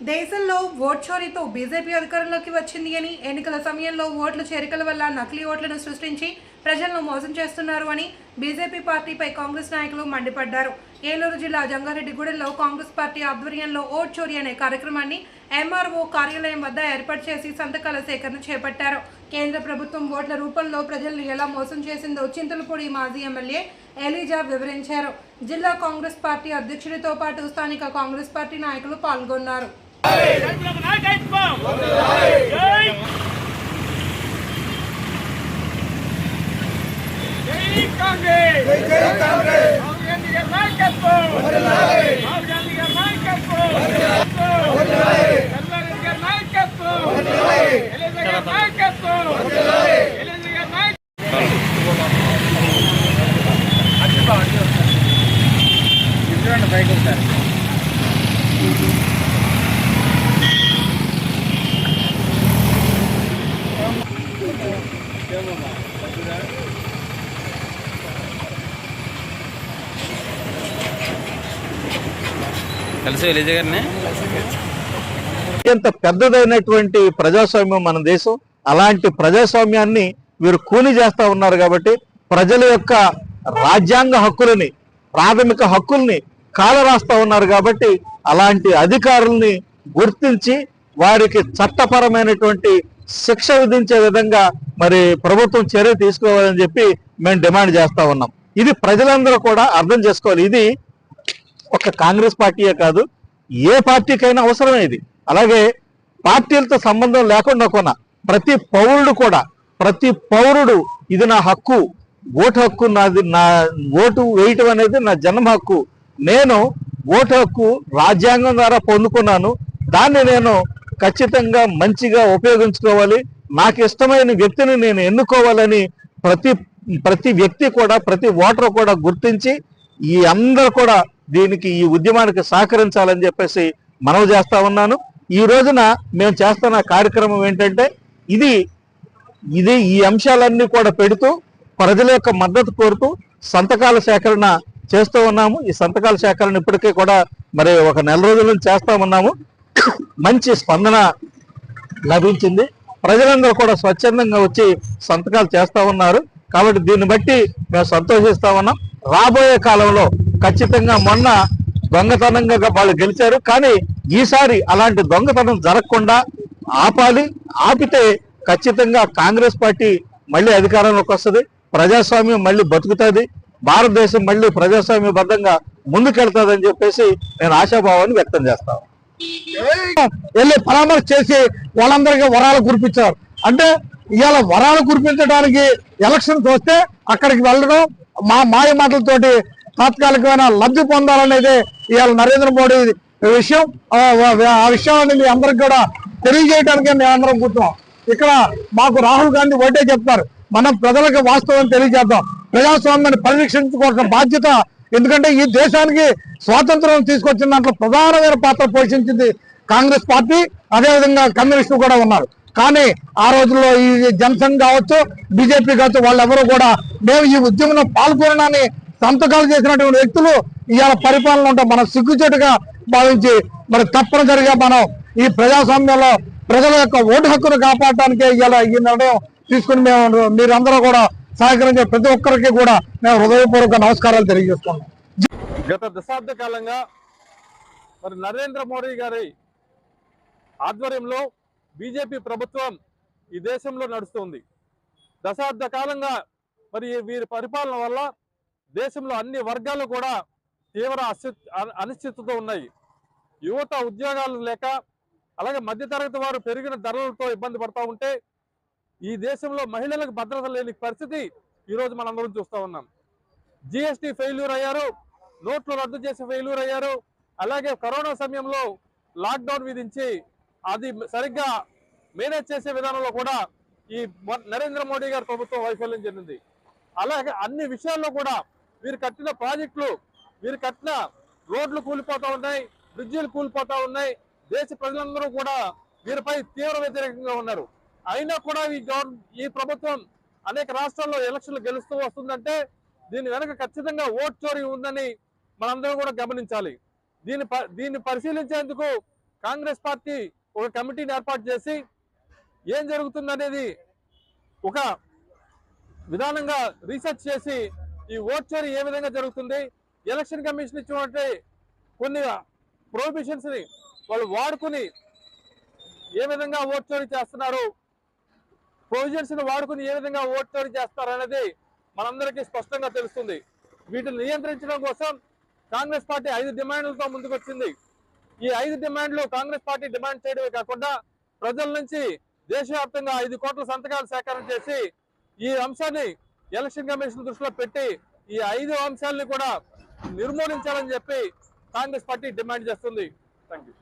దేశంలో ఓట్ చోరీతో బీజేపీ అధికారంలోకి వచ్చింది అని ఎన్నికల సమయంలో ఓట్ల చేరికల వల్ల నకిలీ ఓట్లను సృష్టించి ప్రజలను మోసం చేస్తున్నారు అని బీజేపీ పార్టీపై కాంగ్రెస్ నాయకులు మండిపడ్డారు. ఏలూరు జిల్లా జంగారెడ్డిగూడెంలో కాంగ్రెస్ పార్టీ ఆధ్వర్యంలో ఓట్ చోరీ అనే కార్యక్రమాన్ని ఎంఆర్ఓ కార్యాలయం వద్ద ఏర్పాటు చేసి సంతకాల సేకరణ చేపట్టారు. కేంద్ర ప్రభుత్వం ఓట్ల రూపంలో ప్రజలను ఎలా మోసం చేసిందో చింతలపూడి మాజీ ఎమ్మెల్యే ఎలీజా వివరించారు. జిల్లా కాంగ్రెస్ పార్టీ అధ్యక్షుడితో పాటు స్థానిక కాంగ్రెస్ పార్టీ నాయకులు పాల్గొన్నారు. రైతులకు నాయకత్వం జై జై కాంగ్రెస్ పైకి ఒకసారి కలిసి విలేజ్ గారిని అత్యంత పెద్దదైనటువంటి ప్రజాస్వామ్యం మన దేశం. అలాంటి ప్రజాస్వామ్యాన్ని వీరు కూలి చేస్తా ఉన్నారు కాబట్టి ప్రజల యొక్క రాజ్యాంగ హక్కులని ప్రాథమిక హక్కుల్ని కాలరాస్తా ఉన్నారు కాబట్టి అలాంటి అధికారుల్ని గుర్తించి వారికి చట్టపరమైనటువంటి శిక్ష విధించే విధంగా మరి ప్రభుత్వం చర్య తీసుకోవాలని చెప్పి మేము డిమాండ్ చేస్తా ఉన్నాం. ఇది ప్రజలందరూ కూడా అర్థం చేసుకోవాలి. ఇది ఒక కాంగ్రెస్ పార్టీయే కాదు ఏ పార్టీకైనా అవసరమే ఇది. అలాగే పార్టీలతో సంబంధం లేకుండా కొన ప్రతి పౌరుడు కూడా ప్రతి పౌరుడు ఇది నా హక్కు ఓటు హక్కు నాది నా ఓటు వేయటం అనేది నా జన్మ హక్కు. నేను ఓటు హక్కు రాజ్యాంగం ద్వారా పొందుకున్నాను. దాన్ని నేను ఖచ్చితంగా మంచిగా ఉపయోగించుకోవాలి. నాకు ఇష్టమైన వ్యక్తిని నేను ఎన్నుకోవాలని ప్రతి ప్రతి వ్యక్తి కూడా ప్రతి ఓటర్ కూడా గుర్తించి ఈ అందరు కూడా దీనికి ఈ ఉద్యమానికి సహకరించాలని చెప్పేసి మనవి చేస్తా ఉన్నాను. ఈ రోజున మేము చేస్తున్న కార్యక్రమం ఏంటంటే ఇది ఇది ఈ అంశాలన్నీ కూడా పెడుతూ ప్రజల యొక్క మద్దతు కోరుతూ సంతకాల సేకరణ చేస్తూ ఉన్నాము. ఈ సంతకాల సేకరణ ఇప్పటికే కూడా మరి ఒక నెల రోజుల నుంచి చేస్తా ఉన్నాము. మంచి స్పందన లభించింది. ప్రజలందరూ కూడా స్వచ్ఛందంగా వచ్చి సంతకాలు చేస్తా ఉన్నారు. కాబట్టి దీన్ని బట్టి మేము సంతోషిస్తా ఉన్నాం. రాబోయే కాలంలో ఖచ్చితంగా మొన్న దొంగతనంగా వాళ్ళు గెలిచారు. కానీ ఈసారి అలాంటి దొంగతనం జరగకుండా ఆపాలి. ఆపితే ఖచ్చితంగా కాంగ్రెస్ పార్టీ మళ్ళీ అధికారంలోకి వస్తుంది. ప్రజాస్వామ్యం మళ్ళీ బతుకుతుంది. భారతదేశం మళ్ళీ ప్రజాస్వామ్యబద్ధంగా ముందుకెళ్తుందని చెప్పేసి నేను ఆశాభావాన్ని వ్యక్తం చేస్తాను వెళ్ళి పరామర్శ చేసి వాళ్ళందరికీ వరాలు కురిపించారు. అంటే ఇవాళ వరాలు కురిపించడానికి ఎలక్షన్స్ వస్తే అక్కడికి వెళ్ళడం మా మాయ మాటలతోటి తాత్కాలికమైన లబ్ధి పొందాలనేది ఇవాళ నరేంద్ర మోడీ విషయం. ఆ విషయాన్ని మీ అందరికి కూడా తెలియజేయడానికి అందరం కూర్చున్నాం. ఇక్కడ మాకు రాహుల్ గాంధీ ఒకటే చెప్తారు. మనం ప్రజలకు వాస్తవం తెలియజేద్దాం. ప్రజాస్వామ్యాన్ని పరిరక్షించుకోవాల్సిన బాధ్యత ఎందుకంటే ఈ దేశానికి స్వాతంత్రం తీసుకొచ్చిన దాంట్లో ప్రధానమైన పాత్ర పోషించింది కాంగ్రెస్ పార్టీ అదేవిధంగా కమ్యూనిస్టులు కూడా ఉన్నారు. కానీ ఆ రోజుల్లో ఈ జనసంఘ్ కావచ్చు బీజేపీ కావచ్చు వాళ్ళెవరూ కూడా మేము ఈ ఉద్యమంలో పాల్గొనని సంతకాలు చేసినటువంటి వ్యక్తులు ఇవాళ పరిపాలన ఉంటే మనం సిగ్గుచేటుగా భావించి మరి తప్పనిసరిగా మనం ఈ ప్రజాస్వామ్యంలో ప్రజల యొక్క ఓటు హక్కును కాపాడటానికే ఇవాళ ఈ నిర్ణయం తీసుకుని మేము మీరందరూ కూడా సహకరించే ప్రతి ఒక్కరికి కూడా మేము హృదయపూర్వక నమస్కారాలు తెలియజేస్తున్నాం. గత దశాబ్ద కాలంగా మరి నరేంద్ర మోడీ గారి ఆధ్వర్యంలో బీజేపీ ప్రభుత్వం ఈ దేశంలో నడుస్తుంది. దశాబ్ద కాలంగా మరి వీరి పరిపాలన వల్ల దేశంలో అన్ని వర్గాలు కూడా తీవ్ర అస్థి- అనిశ్చితితో ఉన్నాయి. యువత ఉద్యోగాలు లేక అలాగే మధ్యతరగతి వారు పెరిగిన ధరలతో ఇబ్బంది పడతా ఉంటే ఈ దేశంలో మహిళలకు భద్రత లేని పరిస్థితి ఈరోజు మనందరం చూస్తూ ఉన్నాం. జిఎస్టీ ఫెయిల్యూర్ అయ్యారు నోట్లు రద్దు చేసి ఫెయిల్యూర్ అయ్యారు అలాగే కరోనా సమయంలో లాక్డౌన్ విధించి అది సరిగ్గా మేనేజ్ చేసే విధానంలో కూడా ఈ నరేంద్ర మోడీ గారి ప్రభుత్వం వైఫల్యం చెందింది. అలాగే అన్ని విషయాల్లో కూడా వీరు కట్టిన ప్రాజెక్టులు వీరు కట్టిన రోడ్లు కూలిపోతా ఉన్నాయి బ్రిడ్జీలు కూలిపోతా ఉన్నాయి. దేశ ప్రజలందరూ కూడా వీరిపై తీవ్ర వ్యతిరేకంగా ఉన్నారు. అయినా కూడా ఈ గవర్న ఈ ప్రభుత్వం అనేక రాష్ట్రాల్లో ఎలక్షన్లు గెలుస్తూ వస్తుందంటే దీని వెనక ఖచ్చితంగా ఓట్ చోరీ ఉందని మనందరం కూడా గమనించాలి. దీన్ని ప- దీన్ని పరిశీలించేందుకు కాంగ్రెస్ పార్టీ ఒక కమిటీని ఏర్పాటు చేసి ఏం జరుగుతుందనేది ఒక విధానంగా రీసెర్చ్ చేసి ఈ ఓట్ చోరీ ఏ విధంగా జరుగుతుంది? ఎలక్షన్ కమిషన్ ఇచ్చినటువంటి కొన్ని ప్రొహిబిషన్స్ని వాళ్ళు వాడుకుని ఏ విధంగా ఓట్ చోరీ చేస్తున్నారు? ప్రొవిజన్స్ని వాడుకుని ఏ విధంగా ఓట్ చోరీ చేస్తారు అనేది మనందరికీ స్పష్టంగా తెలుస్తుంది. వీటిని నియంత్రించడం కోసం కాంగ్రెస్ పార్టీ ఐదు డిమాండ్లతో ముందుకొచ్చింది. ఈ ఐదు డిమాండ్లు కాంగ్రెస్ పార్టీ డిమాండ్ చేయడమే కాకుండా ప్రజల నుంచి దేశవ్యాప్తంగా ఐదు కోట్ల సంతకాలు సేకరణ చేసి ఈ అంశాన్ని ఎలక్షన్ కమిషన్ దృష్టిలో పెట్టి ఈ ఐదు అంశాలని కూడా నిర్మూలించాలని చెప్పి కాంగ్రెస్ పార్టీ డిమాండ్ చేస్తుంది. Thank you